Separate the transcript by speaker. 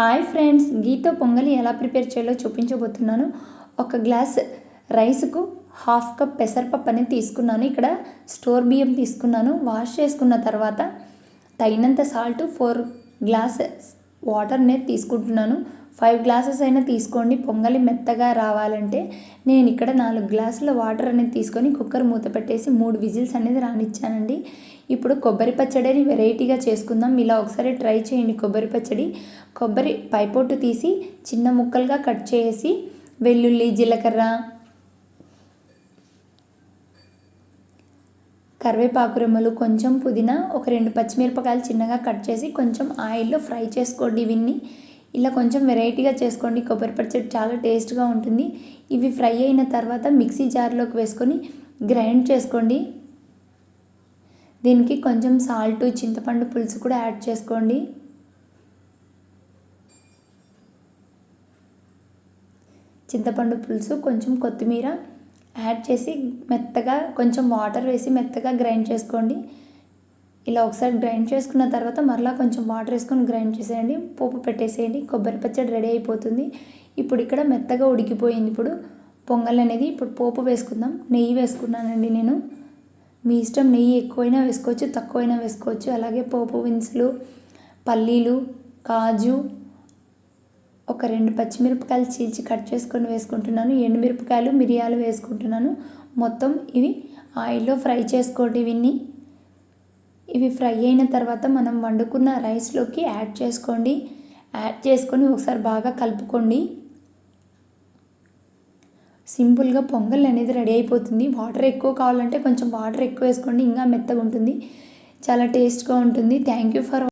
Speaker 1: Hi friends గీతో పొంగలి ఎలా prepare చేయాలో చూపించబోతున్నాను. ఒక గ్లాస్ రైస్కు హాఫ్ కప్ పెసరపప్పు అనేది తీసుకున్నాను. ఇక్కడ స్టోర్ బియ్యం తీసుకున్నాను. వాష్ చేసుకున్న తర్వాత తగినంత సాల్ట్ ఫోర్ గ్లాస్ వాటర్ అనేది తీసుకుంటున్నాను. ఫైవ్ గ్లాసెస్ అయినా తీసుకోండి. పొంగలి మెత్తగా రావాలంటే నేను ఇక్కడ నాలుగు గ్లాసుల వాటర్ అనేది తీసుకొని కుక్కర్ మూత పెట్టేసి మూడు విజిల్స్ అనేది రానిచ్చానండి. ఇప్పుడు కొబ్బరి పచ్చడిని వెరైటీగా చేసుకుందాం. ఇలా ఒకసారి ట్రై చేయండి కొబ్బరి పచ్చడి. కొబ్బరి పైపొట్టు తీసి చిన్న ముక్కలుగా కట్ చేసి వెల్లుల్లి జీలకర్ర కరివేపాకు రెమ్మలు కొంచెం పుదీనా ఒక రెండు పచ్చిమిరపకాయలు చిన్నగా కట్ చేసి కొంచెం ఆయిల్లో ఫ్రై చేసుకోండి ఇవన్నీ. ఇలా కొంచెం వెరైటీగా చేసుకోండి. కొబ్బరి పచ్చడి చాలా టేస్ట్గా ఉంటుంది. ఇవి ఫ్రై అయిన తర్వాత మిక్సీ జార్లోకి వేసుకొని గ్రైండ్ చేసుకోండి. దీనికి కొంచెం సాల్ట్ చింతపండు పులుసు కూడా యాడ్ చేసుకోండి. చింతపండు పులుసు కొంచెం కొత్తిమీర యాడ్ చేసి మెత్తగా కొంచెం వాటర్ వేసి మెత్తగా గ్రైండ్ చేసుకోండి. ఇలా ఒకసారి గ్రైండ్ చేసుకున్న తర్వాత మరలా కొంచెం వాటర్ వేసుకొని గ్రైండ్ చేసేయండి. పోపు పెట్టేసేయండి. కొబ్బరి పచ్చడి రెడీ అయిపోతుంది. ఇప్పుడు ఇక్కడ మెత్తగా ఉడికిపోయింది. ఇప్పుడు పొంగల్ అనేది ఇప్పుడు పోపు వేసుకుందాం. నెయ్యి వేసుకున్నానండి నేను. మీ ఇష్టం నెయ్యి ఎక్కువైనా వేసుకోవచ్చు తక్కువైనా వేసుకోవచ్చు. అలాగే పోపు విన్సులు పల్లీలు కాజు ఒక రెండు పచ్చిమిరపకాయలు చీల్చి కట్ చేసుకొని వేసుకుంటున్నాను. ఎండుమిరపకాయలు మిరియాలు వేసుకుంటున్నాను. మొత్తం ఇవి ఆయిల్లో ఫ్రై చేసుకోండి ఇవన్నీ. ఇవి ఫ్రై అయిన తర్వాత మనం వండుకున్న రైస్లోకి యాడ్ చేసుకోండి. యాడ్ చేసుకొని ఒకసారి బాగా కలుపుకోండి. సింపుల్గా పొంగల్ అనేది రెడీ అయిపోతుంది. వాటర్ ఎక్కువ కావాలంటే కొంచెం వాటర్ ఎక్కువ వేసుకోండి. ఇంకా మెత్తగా ఉంటుంది. చాలా టేస్ట్గా ఉంటుంది. Thank you for